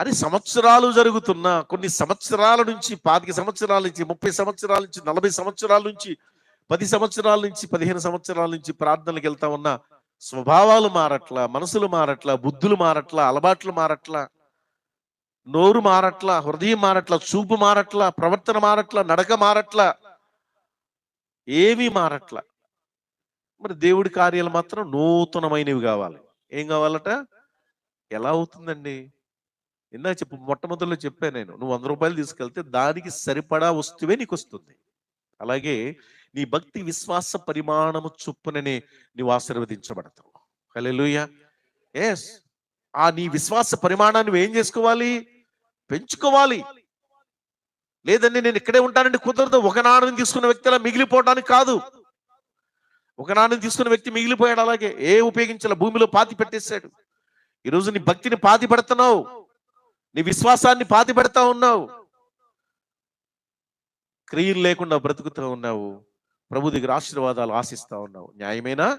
అది సంవత్సరాలు జరుగుతున్న కొన్ని సంవత్సరాల నుంచి పాతిక సంవత్సరాల నుంచి ముప్పై సంవత్సరాల నుంచి నలభై సంవత్సరాల నుంచి పది సంవత్సరాల నుంచి పదిహేను సంవత్సరాల నుంచి ప్రార్థనలకు వెళ్తా ఉన్న స్వభావాలు మారట్లా మనసులు మారట్లా బుద్ధులు మారట్లా అలవాట్లు మారట్లా నోరు మారట్లా హృదయం మారట్లా చూపు మారట్లా ప్రవర్తన మారట్లా నడక మారట్లా ఏమీ మారట్లా. మరి దేవుడి కార్యాలు మాత్రం నూతనమైనవి కావాలి. ఏం కావాలట? ఎలా అవుతుందండి? ఇందాక చెప్పు మొట్టమొదటిలో చెప్పాను నేను నువ్వు వంద రూపాయలు తీసుకెళ్తే దానికి సరిపడా వస్తువే నీకు వస్తుంది అలాగే నీ భక్తి విశ్వాస పరిమాణము చొప్పుననే నీవు ఆశీర్వదించబడతావు. హలెలుయ ఎస్ ఆ నీ విశ్వాస పరిమాణాన్ని నువ్వు ఏం చేసుకోవాలి? పెంచుకోవాలి. లేదండి నేను ఇక్కడే ఉంటానండి కుదరదు. ఒక నాణ్యం తీసుకున్న వ్యక్తిలా మిగిలిపోవడానికి కాదు. ఒక నాణ్యం తీసుకున్న వ్యక్తి మిగిలిపోయాడు అలాగే. ఏ ఉపయోగించాల భూమిలో పాతి పెట్టేశాడు ఈరోజు నీ భక్తిని పాతి పెడుతున్నావు నీ విశ్వాసాన్ని పాతి పెడతా ఉన్నావు. క్రియలు లేకుండా బ్రతుకుతూ ఉన్నావు. ప్రభు దగ్గర ఆశీర్వాదాలు ఆశిస్తా ఉన్నావు. న్యాయమేనా?